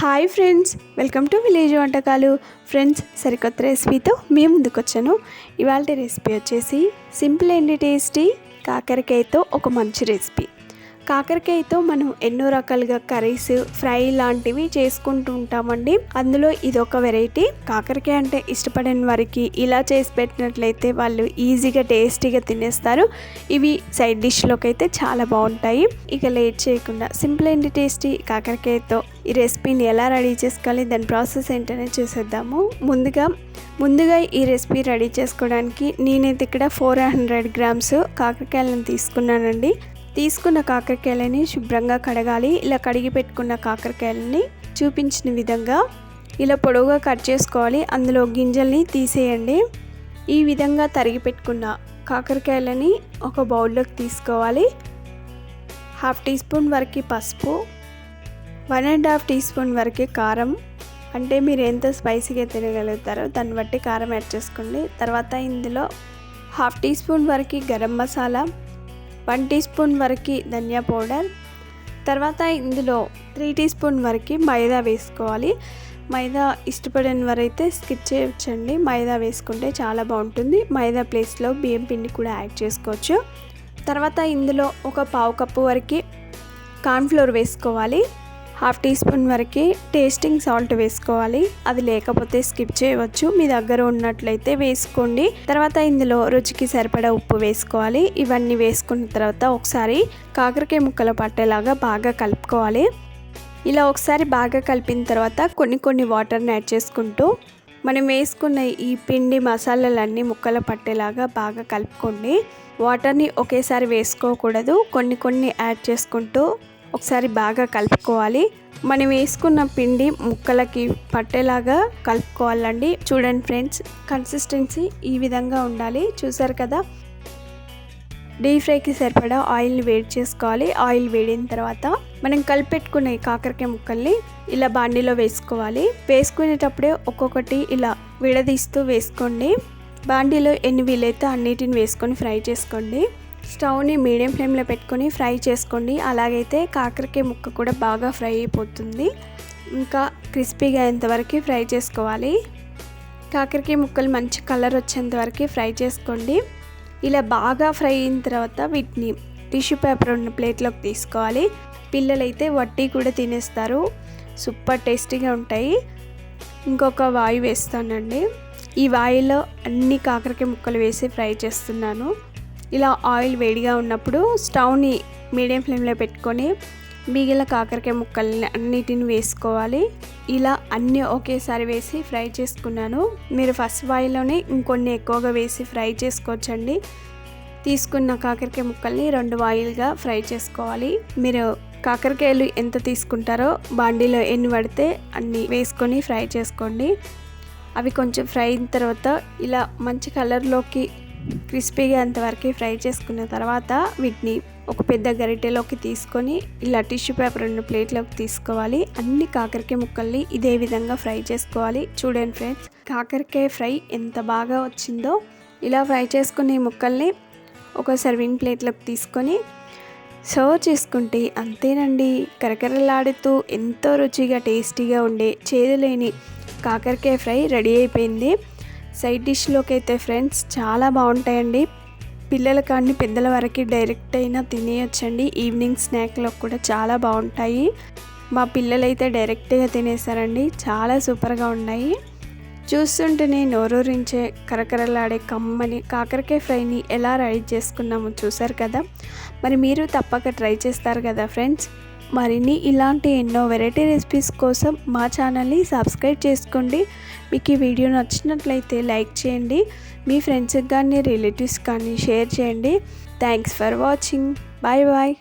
Hi friends welcome to village వంటకాలు. Friends సరికొత్త రెసిపీతో మేము ముందుకు వచ్చాను ఇవాళ రెసిపీ వచ్చేసి సింపుల్ అండ్ టేస్టీ కాకరకాయతో ఒక మంచి రెసిపీ. కాకరకాయతో మనం ఎన్నో రకాలుగా కర్రీస్ ఫ్రై లాంటివి చేసుకుంటూ ఉంటామండి. అందులో ఇది ఒక వెరైటీ. కాకరకాయ అంటే ఇష్టపడని వారికి ఇలా చేసి పెట్టినట్లయితే వాళ్ళు ఈజీగా టేస్టీగా తినేస్తారు. ఇవి సైడ్ డిష్లోకి అయితే చాలా బాగుంటాయి. ఇక లేట్ చేయకుండా సింపుల్ అండ్ టేస్టీ కాకరకాయతో ఈ రెసిపీని ఎలా రెడీ చేసుకోవాలి దాని ప్రాసెస్ ఏంటనే చూసేద్దాము. ముందుగా ముందుగా ఈ రెసిపీ రెడీ చేసుకోవడానికి నేనైతే ఇక్కడ ఫోర్ హండ్రెడ్ గ్రామ్స్ కాకరకాయలను తీసుకున్నానండి. తీసుకున్న కాకరకాయలని శుభ్రంగా కడగాలి. ఇలా కడిగి పెట్టుకున్న కాకరకాయలని చూపించిన విధంగా ఇలా పొడవుగా కట్ చేసుకోవాలి. అందులో గింజల్ని తీసేయండి. ఈ విధంగా తరిగి పెట్టుకున్న కాకరకాయలని ఒక బౌల్లోకి తీసుకోవాలి. హాఫ్ టీ స్పూన్ వరకు పసుపు one and half teaspoon వరకు కారం. అంటే మీరు ఎంత స్పైసీగా తినగలుగుతారో దాన్ని బట్టి కారం యాడ్ చేసుకోండి. తర్వాత ఇందులో హాఫ్ టీ స్పూన్ వరకు garam masala one teaspoon వరకు ధనియా పౌడర్. తర్వాత ఇందులో త్రీ టీ స్పూన్ వరకు మైదా వేసుకోవాలి. మైదా ఇష్టపడిన వారైతే స్కిప్ చేయొచ్చండి. మైదా వేసుకుంటే చాలా బాగుంటుంది. మైదా ప్లేస్లో బియ్యం పిండి కూడా యాడ్ చేసుకోవచ్చు. తర్వాత ఇందులో ఒక పావు కప్పు వరకు కార్న్ఫ్లోర్ వేసుకోవాలి. హాఫ్ టీ స్పూన్ వరకు టేస్టింగ్ సాల్ట్ వేసుకోవాలి. అది లేకపోతే స్కిప్ చేయవచ్చు. మీ దగ్గర ఉన్నట్లయితే వేసుకోండి. తర్వాత ఇందులో రుచికి సరిపడా ఉప్పు వేసుకోవాలి. ఇవన్నీ వేసుకున్న తర్వాత ఒకసారి కాకరకాయ ముక్కలు పట్టేలాగా బాగా కలుపుకోవాలి. ఇలా ఒకసారి బాగా కలిపిన తర్వాత కొన్ని కొన్ని వాటర్ని యాడ్ చేసుకుంటూ మనం వేసుకున్న ఈ పిండి మసాలాలన్నీ ముక్కలు పట్టేలాగా బాగా కలుపుకోండి. వాటర్ని ఒకేసారి వేసుకోకూడదు. కొన్ని కొన్ని యాడ్ చేసుకుంటూ ఒకసారి బాగా కలుపుకోవాలి. మనం వేసుకున్న పిండి ముక్కలకి పట్టేలాగా కలుపుకోవాలండి. చూడండి ఫ్రెండ్స్ కన్సిస్టెన్సీ ఈ విధంగా ఉండాలి. చూసారు కదా? డీప్ ఫ్రైకి సరిపడా ఆయిల్ని వేడి చేసుకోవాలి. ఆయిల్ వేడిన తర్వాత మనం కలిపెట్టుకునే కాకరకాయ ముక్కల్ని ఇలా బాండీలో వేసుకోవాలి. వేసుకునేటప్పుడే ఒక్కొక్కటి ఇలా విడదీస్తూ వేసుకోండి. బాండీలో ఎన్ని వీలైతే అన్నిటిని వేసుకొని ఫ్రై చేసుకోండి. స్టవ్ని మీడియం ఫ్లేమ్లో పెట్టుకొని ఫ్రై చేసుకోండి. అలాగైతే కాకరకాయ ముక్క కూడా బాగా ఫ్రై అయిపోతుంది. ఇంకా క్రిస్పీగా అయ్యేంతవరకు ఫ్రై చేసుకోవాలి. కాకరకాయ ముక్కలు మంచి కలర్ వచ్చేంత వరకు ఫ్రై చేసుకోండి. ఇలా బాగా ఫ్రై అయిన తర్వాత వీటిని టిష్యూ పేపర్ ఉన్న ప్లేట్లోకి తీసుకోవాలి. పిల్లలైతే వట్టి కూడా తినేస్తారు. సూపర్ టేస్టీగా ఉంటాయి. ఇంకొక వాయు వేస్తానండి. ఈ వాయులో అన్ని కాకరకాయ ముక్కలు వేసి ఫ్రై చేస్తున్నాను. ఇలా ఆయిల్ వేడిగా ఉన్నప్పుడు స్టవ్ని మీడియం ఫ్లేమ్లో పెట్టుకొని మిగిలిన కాకరకాయ ముక్కల్ని అన్నిటిని వేసుకోవాలి. ఇలా అన్నీ ఒకేసారి వేసి ఫ్రై చేసుకున్నాను. మీరు ఫస్ట్ వాయిలోనే ఇంకొన్ని ఎక్కువగా వేసి ఫ్రై చేసుకోవచ్చండి. తీసుకున్న కాకరకాయ ముక్కల్ని రెండు వాయిల్గా ఫ్రై చేసుకోవాలి. మీరు కాకరకాయలు ఎంత తీసుకుంటారో బాండీలో ఎన్ని పడితే అన్ని వేసుకొని ఫ్రై చేసుకోండి. అవి కొంచెం ఫ్రై అయిన తర్వాత ఇలా మంచి కలర్లోకి క్రిస్పీగా అంతవరకు ఫ్రై చేసుకున్న తర్వాత వీటిని ఒక పెద్ద గరిటెలోకి తీసుకొని ఇలా టిష్యూ పేపర్ రెండు ప్లేట్లోకి తీసుకోవాలి. అన్ని కాకరకాయ ముక్కల్ని ఇదే విధంగా ఫ్రై చేసుకోవాలి. చూడండి ఫ్రెండ్స్ కాకరకాయ ఫ్రై ఎంత బాగా వచ్చిందో. ఇలా ఫ్రై చేసుకునే ముక్కల్ని ఒక సర్వింగ్ ప్లేట్లోకి తీసుకొని సర్వ్ చేసుకుంటే అంతేనండి. కరకరలాడుతూ ఎంతో రుచిగా టేస్టీగా ఉండే చేదులేని కాకరకాయ ఫ్రై రెడీ అయిపోయింది. సైడ్ డిష్లోకి అయితే ఫ్రెండ్స్ చాలా బాగుంటాయండి. పిల్లల కానీ పెద్దల వరకు డైరెక్ట్ అయినా తినేయచ్చండి. ఈవినింగ్ స్నాక్లో కూడా చాలా బాగుంటాయి. మా పిల్లలైతే డైరెక్ట్గా తినేసారండి. చాలా సూపర్గా ఉన్నాయి. చూస్తుంటేనే నోరూరించే కరకరలాడే కమ్మని కాకరకాయ ఫ్రైని ఎలా రెడీ చేసుకున్నామో చూసారు కదా? మరి మీరు తప్పక ట్రై చేస్తారు కదా ఫ్రెండ్స్ మరిన్ని ఇలాంటి ఎన్నో వెరైటీ రెసిపీస్ కోసం మా ఛానల్ని సబ్స్క్రైబ్ చేసుకోండి. మీకు ఈ వీడియో నచ్చినట్లయితే లైక్ చేయండి. మీ ఫ్రెండ్స్కి కానీ రిలేటివ్స్ కానీ షేర్ చేయండి. Thanks for watching. Bye bye.